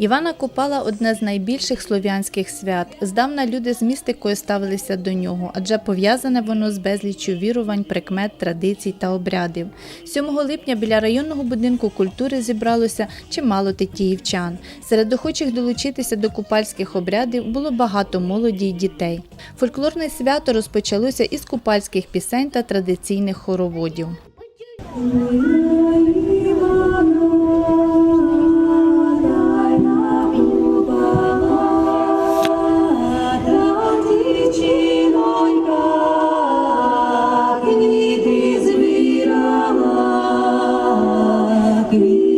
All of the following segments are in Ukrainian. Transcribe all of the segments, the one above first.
Івана Купала одне з найбільших слов'янських свят. Здавна люди з містикою ставилися до нього, адже пов'язане воно з безліччю вірувань, прикмет, традицій та обрядів. 7 липня біля районного будинку культури зібралося чимало тетіївчан. Серед охочих долучитися до купальських обрядів було багато молоді й дітей. Фольклорне свято розпочалося із купальських пісень та традиційних хороводів. До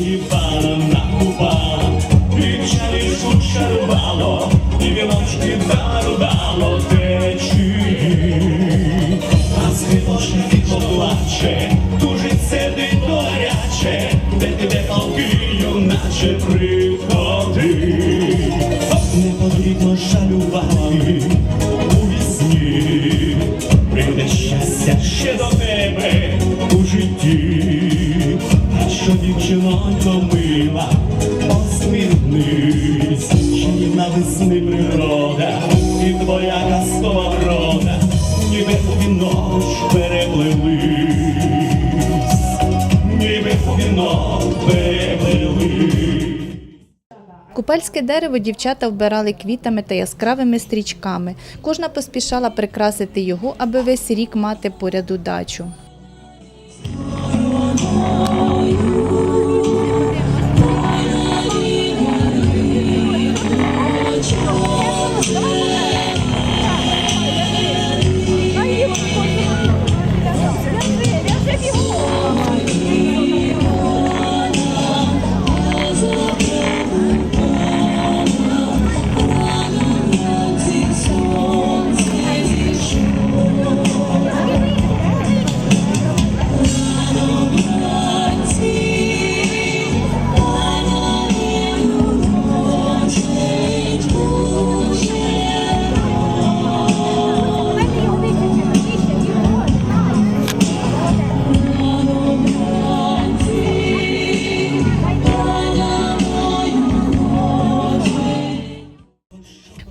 Івана накупала, вівчарі шарувало, і віночки дарувало течії. А скрипошник поплаче, тужить сидить горяче, де тебе полкию, наче приходи. Не потрібно жалювати у вісні, щастя ще до тебе у житті. Дівчинонько мила, посміхнись, чи на весни природа, і твоя казкова врода, ніби у вінок переплились, ніби у вінок переплились. Купальське дерево дівчата вбирали квітами та яскравими стрічками. Кожна поспішала прикрасити його, аби весь рік мати поряд удачу.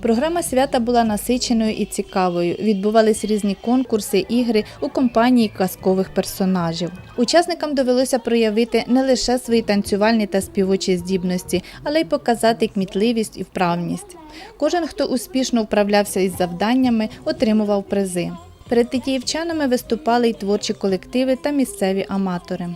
Програма свята була насиченою і цікавою. Відбувались різні конкурси, ігри у компанії казкових персонажів. Учасникам довелося проявити не лише свої танцювальні та співочі здібності, але й показати кмітливість і вправність. Кожен, хто успішно вправлявся із завданнями, отримував призи. Перед тетіївчанами виступали й творчі колективи та місцеві аматори.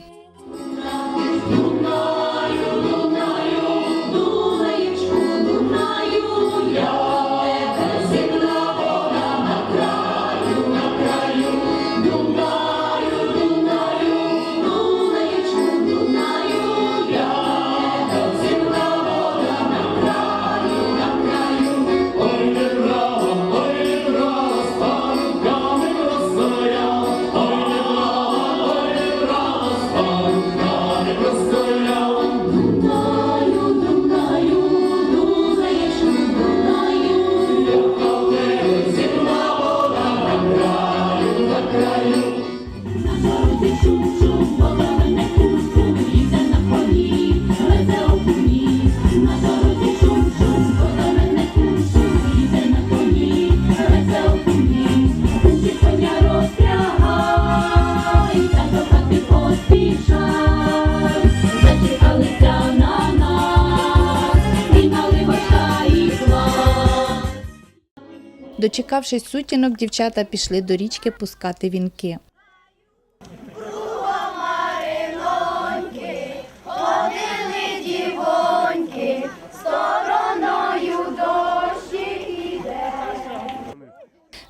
Дочекавшись сутінок, дівчата пішли до річки пускати вінки.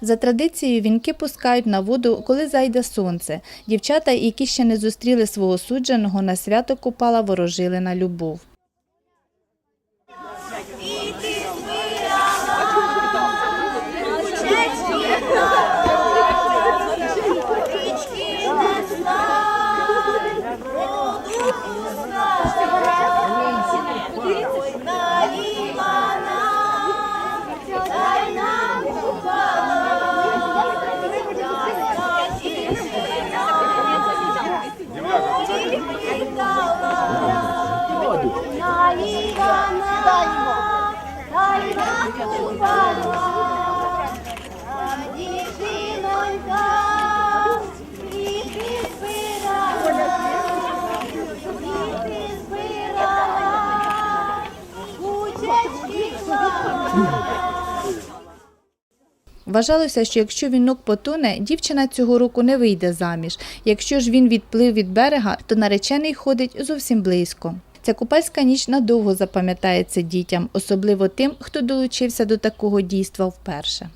За традицією, вінки пускають на воду, коли зайде сонце. Дівчата, які ще не зустріли свого судженого, на свято Купала ворожили на любов. Вважалося, що якщо вінок потоне, дівчина цього року не вийде заміж. Якщо ж він відплив від берега, то наречений ходить зовсім близько. Ця купальська ніч надовго запам'ятається дітям, особливо тим, хто долучився до такого дійства вперше.